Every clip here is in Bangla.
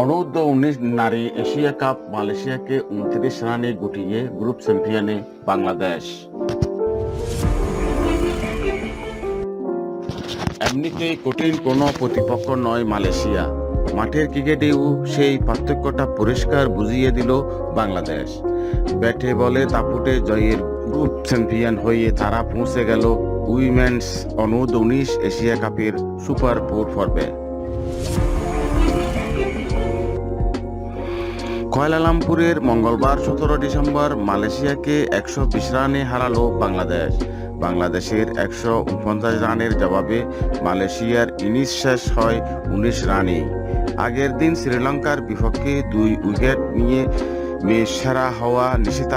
অনূর্ধ্ব উনিশ নারী এশিয়া কাপ মালয়েশিয়াকে উনত্রিশ রানে গুটিয়ে গ্রুপ চ্যাম্পিয়নে বাংলাদেশ। এমনিতেই কঠিন কোনো প্রতিপক্ষ নয় মালয়েশিয়া। মাঠের ক্রিকেটেও সেই পার্থক্যটা পরিষ্কার বুঝিয়ে দিল বাংলাদেশ। ব্যাটে বলে দাপুটে জয়ের গ্রুপ চ্যাম্পিয়ন হয়ে তারা পৌঁছে গেল উইমেন্স অনূর্ধ্ব উনিশ এশিয়া কাপের সুপার ফোর পর্বে কুয়ালালামপুরের মঙ্গলবার সতেরো ডিসেম্বর মালয়েশিয়াকে একশো বিশ রানে হারালো বাংলাদেশ। বাংলাদেশের একশো উনপঞ্চাশ রানের জবাবে মালয়েশিয়ার ইনিংস শেষ হয় উনিশ রানে। আগের দিন শ্রীলঙ্কার বিপক্ষে দুই উইকেট নিয়ে মেশ সেরা হওয়া নিশিত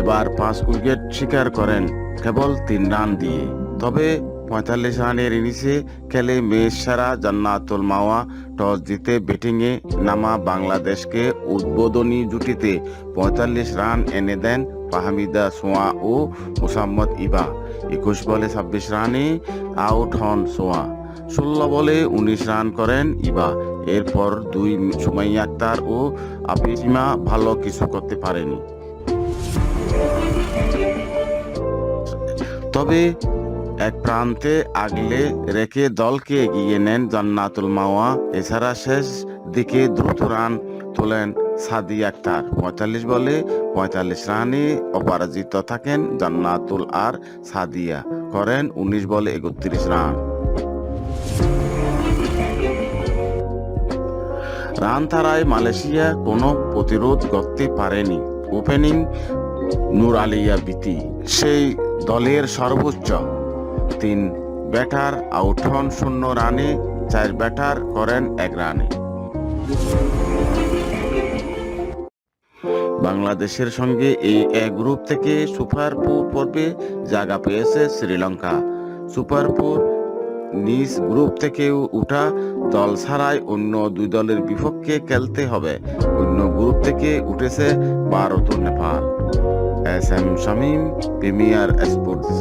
এবার পাঁচ উইকেট শিকার করেন কেবল তিন রান দিয়ে। তবে পঁয়তাল্লিশ রানের ইনিংসে খেলে মেশ সেরা জান্নাতুল মাওয়া টস জিতে ব্যাটিংয়ে নামা বাংলাদেশকে উদ্বোধনী জুটিতে পঁয়তাল্লিশ রান এনে দেন ফাহমিদা সোয়া ও মোসাম্মদ ইবা। একুশ বলে ছাব্বিশ রানে আউট হন সোয়া। ষোলো বলে উনিশ রান করেন ইবা। এরপর দুই সুমাইয়া আক্তার ও আপিসিমা ভালো কিছু করতে পারেনি। তবে এক প্রান্তে আগলে রেখে দলকে এগিয়ে নেন জান্নাতুল মাওয়া। এছাড়া শেষ দিকে দ্রুত রান তোলেন সাদি আক্তার। পঁয়তাল্লিশ বলে পঁয়তাল্লিশ রানে অপরাজিত থাকেন জান্নাতুল আর সাদিয়া। করেন উনিশ বলে একত্রিশ রান। রান তারায় মালয়েশিয়া কোনো প্রতিরোধ করতে পারেনি। ওপেনিং নুর আলিয়া বিতি। সেই দলের সর্বোচ্চ তিন, ব্যাটার আউট হন শূন্য রানে, চার ব্যাটার করেন এক রানে। বাংলাদেশের সঙ্গে এই এক গ্রুপ থেকে সুপার ফোর পর্বে জায়গা পেয়েছে শ্রীলঙ্কা। সুপার ফোর নিজ গ্রুপ থেকেও উঠা দল ছাড়াই অন্য দুই দলের বিপক্ষে খেলতে হবে। অন্য গ্রুপ থেকে উঠেছে ভারত ও Nepal. S M Shamim, premier sports.